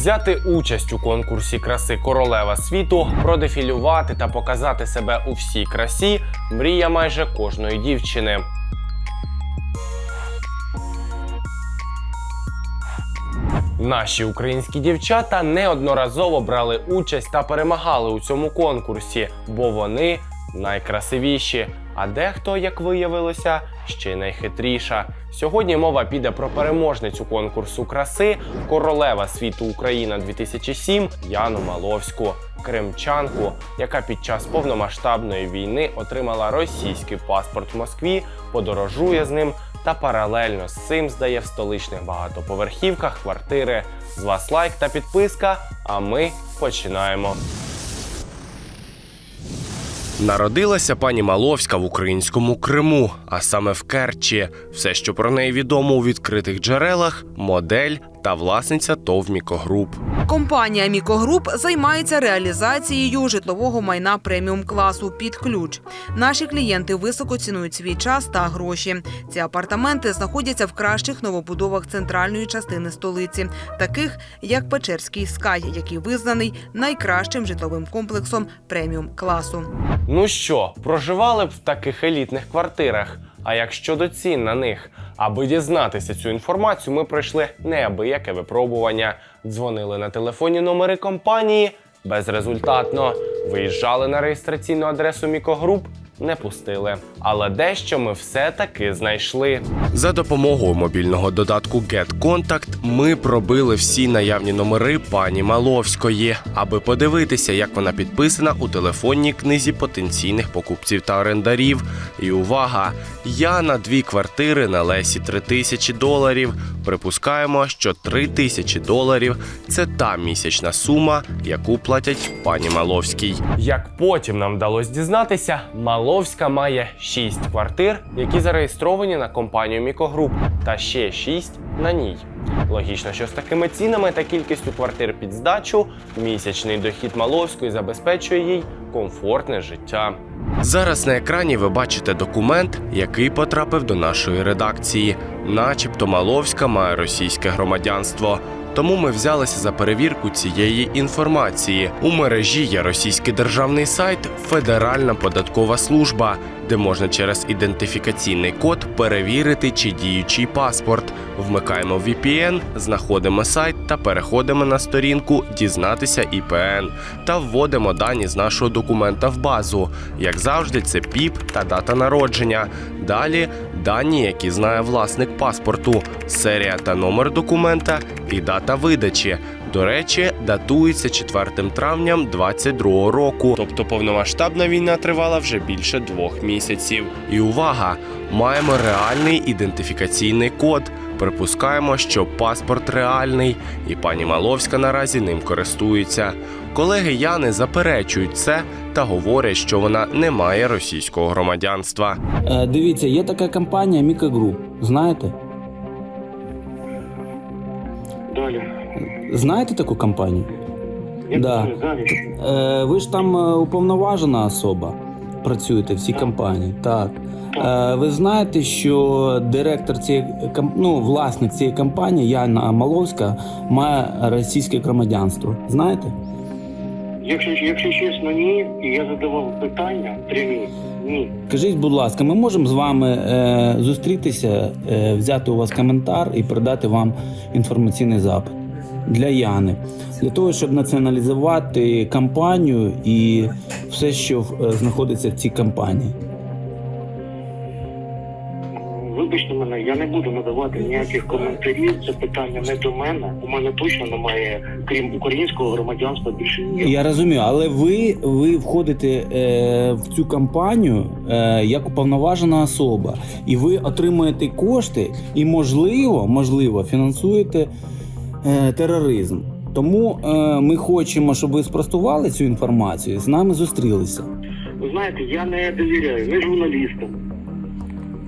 Взяти участь у конкурсі краси королева світу, продефілювати та показати себе у всій красі мрія майже кожної дівчини. Наші українські дівчата неодноразово брали участь та перемагали у цьому конкурсі, бо вони найкрасивіші. А дехто, як виявилося, ще найхитріша. Сьогодні мова піде про переможницю конкурсу краси королева світу Україна 2007 Яну Маловську, кримчанку, яка під час повномасштабної війни отримала російський паспорт в Москві, подорожує з ним та паралельно з цим здає в столичних багатоповерхівках квартири. З вас лайк та підписка. А ми починаємо. Народилася пані Маловська в українському Криму, а саме в Керчі. Все, що про неї відомо у відкритих джерелах, модель та власниця ТОВ Мікогруп. Компанія Мікогруп займається реалізацією житлового майна преміум класу під ключ. Наші клієнти високо цінують свій час та гроші. Ці апартаменти знаходяться в кращих новобудовах центральної частини столиці, таких як Печерський Скай, який визнаний найкращим житловим комплексом преміум класу. Ну що, проживали б в таких елітних квартирах? А як щодо цін на них? Аби дізнатися цю інформацію, ми пройшли неабияке випробування. Дзвонили на телефонні номери компанії безрезультатно. Виїжджали на реєстраційну адресу Мікогруп. Не пустили, але дещо ми все-таки знайшли. За допомогою мобільного додатку GetContact ми пробили всі наявні номери пані Маловської, аби подивитися, як вона підписана у телефонній книзі потенційних покупців та орендарів. І увага! Я на дві квартири на Лесі 3 тисячі доларів. Припускаємо, що 3 тисячі доларів це та місячна сума, яку платять пані Маловській. Як потім нам вдалося дізнатися, Маловська має 6 квартир, які зареєстровані на компанію Мікогруп, та ще 6 на ній. Логічно, що з такими цінами та кількістю квартир під здачу місячний дохід Маловської забезпечує їй комфортне життя. Зараз на екрані ви бачите документ, який потрапив до нашої редакції. Начебто Маловська має російське громадянство. Тому ми взялися за перевірку цієї інформації. У мережі є російський державний сайт Федеральна податкова служба, де можна через ідентифікаційний код перевірити, чи діючий паспорт. Вмикаємо VPN, знаходимо сайт та переходимо на сторінку Дізнатися ІПН та вводимо дані з нашого документа в базу. Як завжди, це ПІП та дата народження. Далі дані, які знає власник паспорту, серія та номер документа і дата видачі. До речі, датується 4 травням 22 року, тобто повномасштабна війна тривала вже більше двох місяців. І увага! Маємо реальний ідентифікаційний код. Припускаємо, що паспорт реальний, і пані Маловська наразі ним користується. Колеги Яни заперечують це та говорять, що вона не має російського громадянства. Е, Дивіться, є така компанія Міка Груп. Знаєте? Далі. Знаєте таку компанію? Я Да. кажу, далі. Е, ви ж там е, уповноважена особа. Працюєте в цій компанії. Так. Е, ви знаєте, що директор цієї ком- ну, власник цієї компанії, Яна Маловська, має російське громадянство. Знаєте? Якщо, якщо чесно, ні, я задавав питання прямі. Ні. кажіть, будь ласка, ми можемо з вами е, зустрітися, е, взяти у вас коментар і передати вам інформаційний запит для Яни, для того, щоб націоналізувати кампанію і все, що е, знаходиться в цій кампанії. Вибачте мене, я не буду надавати ніяких коментарів. Це питання не до мене. У мене точно немає, крім українського громадянства, більше ніякого. Я розумію, але ви, ви входите е, в цю кампанію е, як уповноважена особа, і ви отримуєте кошти, і можливо, можливо, фінансуєте е, тероризм. Тому е, ми хочемо, щоб ви спростували цю інформацію, з нами зустрілися. Ви знаєте, я не довіряю ні журналістам,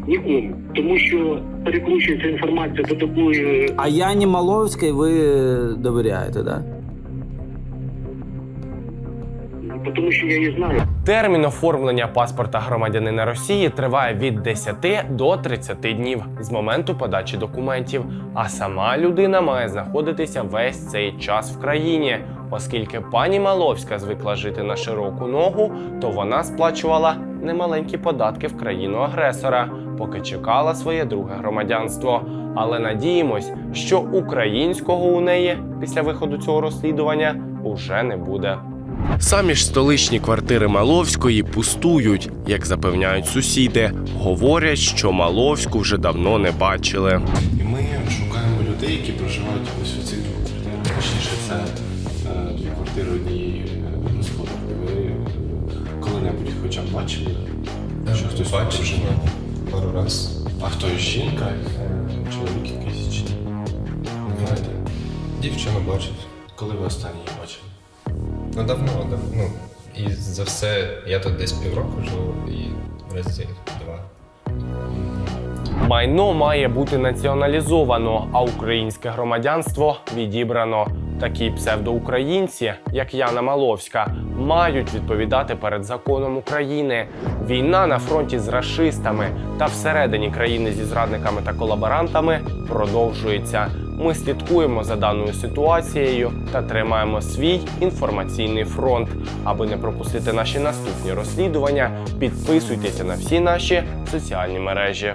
нікому. Тому що перекручується інформація до такої. А Яні Маловській ви довіряєте, так? Да? Тому що я її знаю. Термін оформлення паспорта громадянина Росії триває від 10 до 30 днів з моменту подачі документів, а сама людина має знаходитися весь цей час в країні. Оскільки пані Маловська звикла жити на широку ногу, то вона сплачувала немаленькі податки в країну агресора, поки чекала своє друге громадянство. Але надіємось, що українського у неї після виходу цього розслідування уже не буде. Самі ж столичні квартири Маловської пустують, як запевняють сусіди. Говорять, що Маловську вже давно не бачили. І ми шукаємо людей, які проживають ось у цих двох квартирах. Точніше, це е, дві квартири однієї е, господарки. Ви е, коли-небудь хоча б бачили, що хтось Бачив? Пару раз. А хто жінка, е, чоловік якийсь чи ні? Не знаєте? Дівчину бачив. Коли ви останній її бачили? Ну давно, давно. Ну, і за все, я тут десь півроку живу і разів два. Майно має бути націоналізовано, а українське громадянство відібрано. Такі псевдоукраїнці, як Яна Маловська, мають відповідати перед законом України. Війна на фронті з рашистами та всередині країни зі зрадниками та колаборантами продовжується. Ми слідкуємо за даною ситуацією та тримаємо свій інформаційний фронт. Аби не пропустити наші наступні розслідування, підписуйтеся на всі наші соціальні мережі.